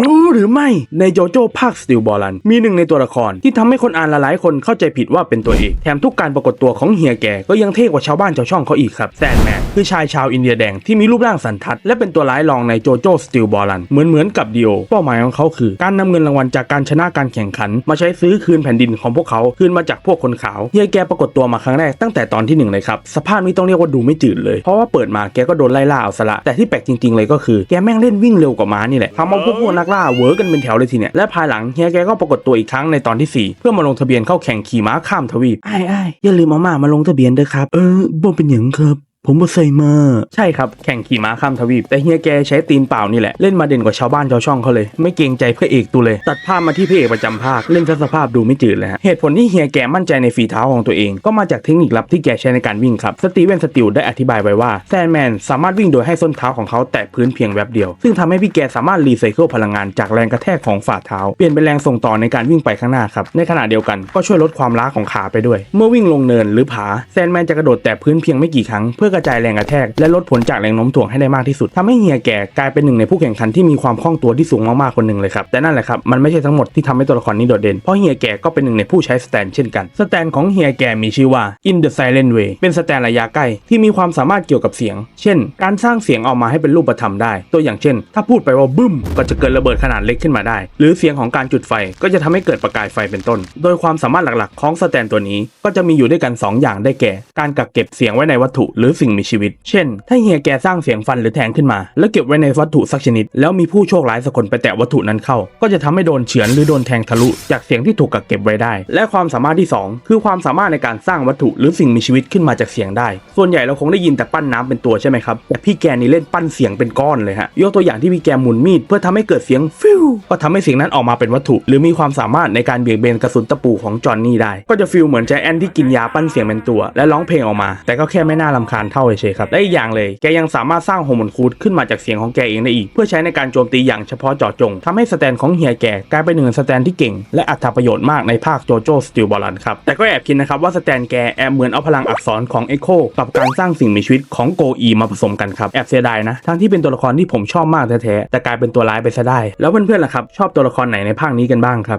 รู้หรือไม่ในโจโจ้ภาคสติลบอลัน มีหนึ่งในตัวละครที่ทำให้คนอ่านหลายๆ คนเข้าใจผิดว่าเป็นตัวเอกแถมทุกการปรากฏตัวของเฮียแกก็ยังเท่กว่าชาวบ้านชาวช่องเขาอีกครับแซนแมนคือชายชาวอินเดียแดงที่มีรูปร่างสันทัด และเป็นตัวร้ายรองในโจโจ้สติลบอลันเหมือนเหมือนกับดิโอเป้าหมายของเขาคือ การนำเงินรางวัลจากการชนะการแข่งขัน มาใช้ซื้อคืนแผ่นดินของพวกเขาคืนมาจากพวกคนขาวเฮียแกปรากฏตัวมาครั้งแรกตั้งแต่ตอนที่หนึ่งเลยครับสภาพนี้ต้องเรียกว่าดูไม่จืดเลยเพราะว่าเปิดมาแกก็โดนไล่ล่าเอาซะละแต่ที่แปลกจริง ๆ เลยก็คือแกแม่งเล่นวิ่งเร็วกว่าม้านี่แหละทำเอาพวกพวกนักล่าเวอกันเป็นแถวเลยทีเนี่ยและภายหลังเฮียแกก็ปรากฏตัวอีกครั้งในตอนที่ 4 เพื่อมาลงทะเบียนเข้าแข่งขี่ม้าข้ามทวีปไอ้ไอ้อย่าลืมเอามามาลงทะเบียนด้วยครับ เออบ่เป็นหยังครับ ผมบ่ใส่มา ใช่ครับ แข่งขี่ม้าข้ามทวีป แต่เฮียแกใช้ตีนเปล่านี่แหละ เล่นมาเด่นกว่าชาวบ้านชาวช่องเขาเลย ไม่เกรงใจพระเอกตูเลย ตัดภาพมาที่พระเอกประจำภาค เล่นสภาพดูไม่จืดเลยฮะ เหตุผลที่เฮียแกมั่นใจในฝีเท้าของตัวเอง ก็มาจากเทคนิคลับที่แกใช้ในการวิ่งครับ สตีเวนสติลได้อธิบายไว้ว่าแซนแมนสามารถวิ่งโดยให้ส้นเท้าของเขาแตะพื้นเพียงแวบเดียว ซึ่งทำให้พี่แกสามารถรีไซเคิลพลังงานจากแรงกระแทกของฝ่าเท้า เปลี่ยนเป็นแรงส่งต่อในการวิ่งไปข้างหน้าครับ ในขณะเดียวกันก็ช่วยลดความล้าของขาไปด้วย เมื่อวิ่งลงเนินหรือผาแซนแมนจะกระโดดแตะพื้นเพียงไม่กี่ครั้งเพื่อกระจายแรงกระแทก และลดผลจากแรงโน้มถ่วงให้ได้มากที่สุดทำให้เฮียแก่กลายเป็นหนึ่งในผู้แข่งขันที่มีความคล่องตัวที่สูงมากๆคนหนึ่งเลยครับแต่นั่นแหละครับมันไม่ใช่ทั้งหมดที่ทำให้ตัวละครนี้โดดเด่นเพราะเฮียแก่ก็เป็นหนึ่งในผู้ใช้สแตนเช่นกันสแตนของเฮียแก่มีชื่อว่า In the Silent Way เป็นสแตนระยะใกล้ที่มีความสามารถเกี่ยวกับเสียง เช่น การสร้างเสียงออกมาให้เป็นรูปธรรมได้ ตัวอย่างเช่น ถ้าพูดไปว่าบึ้ม ก็จะเกิดระเบิดขนาดเล็กขึ้นมาได้ หรือเสียงของการจุดไฟก็จะทำให้เกิดประกายไฟเป็นต้น โดยความสามารถหลักๆ ของสแตนตัวนี้ก็จะมีอยู่ด้วยกันสองอย่างได้แก่ การกักเก็บเสียงไว้ในวัตถุ หรือสิ่งมีชีวิต เช่น ถ้าเฮียแกสร้างเสียงฟันหรือแทงขึ้นมา แล้วเก็บไว้ในวัตถุสักชนิด แล้วมีผู้โชคร้ายสักคนไปแตะวัตถุนั้นเข้า ก็จะทำให้โดนเฉือนหรือโดนแทงทะลุจากเสียงที่ถูกกักเก็บไว้ได้ และความสามารถที่สองคือความสามารถในการสร้างวัตถุหรือสิ่งมีชีวิตขึ้นมาจากเสียงได้ ส่วนใหญ่เราคงได้ยินแต่ปั้นน้ำเป็นตัวใช่ไหมครับ แต่พี่แกนี่เล่นปั้นเสียงเป็นก้อนเลยฮะ ยกตัวอย่างที่พี่แกหมุนมีดเพื่อทำให้เกิดเสียงฟิวก็ทำให้เสียงนั้นออกมาเป็นวัตถุ หรือมีความสามารถในการเบี่ยงเบนกระสุนตะปูของจอห์นนี่ได้ ก็จะฟิลเหมือนใจแอนที่กินยาปั้นเสียงเป็นตัว และร้องเพลงออกมา แต่ก็แค่ไม่น่ารำคาญเท่าเฉยๆครับ และอีกอย่างเลยแกยังสามารถสร้างโฮมอนคูดขึ้นมาจากเสียงของแกเองได้อีก เพื่อใช้ในการโจมตีอย่างเฉพาะเจาะจงทำให้สแตนของเฮียแกกลายเป็นหนึ่งในสแตนที่เก่ง และอัตประโยชน์มากในภาคโจโจ้สติลบอลันครับแต่ก็แอบคิดนะครับว่าสแตนแกแอบเหมือนเอาพลังอักษรของเอ็โคกับการสร้างสิ่งมีชีวิตของโกอีมาผสมกันครับแอบเสียดายนะทั้งที่เป็นตัวละครที่ผมชอบมากแท้ๆแต่กลายเป็นตัวร้ายไปซะได้ แล้วเพื่อนๆล่ะครับชอบตัวละครไหนในภาคนี้กันบ้างครับ